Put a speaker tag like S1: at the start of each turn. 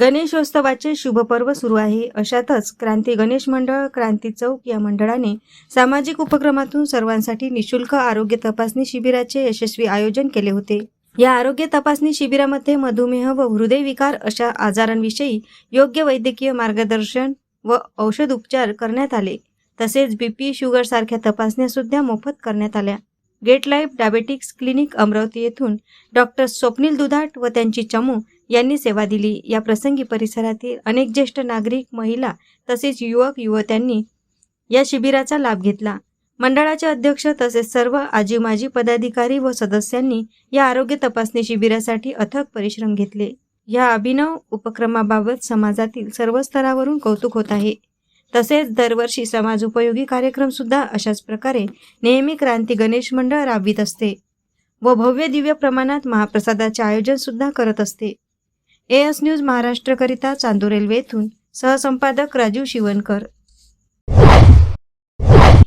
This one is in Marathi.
S1: गणेशोत्सवाचे शुभपर्व सुरू आहे. अशातच क्रांती गणेश मंडळ क्रांती चौक या मंडळाने सामाजिक उपक्रमातून सर्वांसाठी निशुल्क आरोग्य तपासणी शिबिराचे यशस्वी आयोजन केले होते. या आरोग्य तपासणी शिबिरामध्ये मधुमेह व हृदयविकार अशा आजारांविषयी योग्य वैद्यकीय मार्गदर्शन व औषध उपचार करण्यात आले. तसेच बीपी शुगर सारख्या तपासण्या सुद्धा मोफत करण्यात आल्या. Get life diabetics clinic Amravati येथून डॉक्टर स्वप्नील दुधाट व त्यांची चमू यांनी सेवा दिली. या प्रसंगी परिसरातील अनेक ज्येष्ठ नागरिक महिला तसेच युवक युवत्यांनी या शिबिराचा लाभ घेतला. मंडळाचे अध्यक्ष तसेच सर्व आजी माजी पदाधिकारी व सदस्यांनी या आरोग्य तपासणी शिबिरासाठी अथक परिश्रम घेतले. या अभिनव उपक्रमाबाबत समाजातील सर्व स्तरावरून कौतुक होत आहे. तसेच दरवर्षी समाज उपयोगी कार्यक्रम सुद्धा अशाच प्रकारे नेहमी क्रांती गणेश मंडळ राबवित असते व भव्य दिव्य प्रमाणात महाप्रसादाचे आयोजन सुद्धा करत असते. एएस न्यूज महाराष्ट्रकरिता चांदूर रेल्वे येथून सहसंपादक राजीव शिवणकर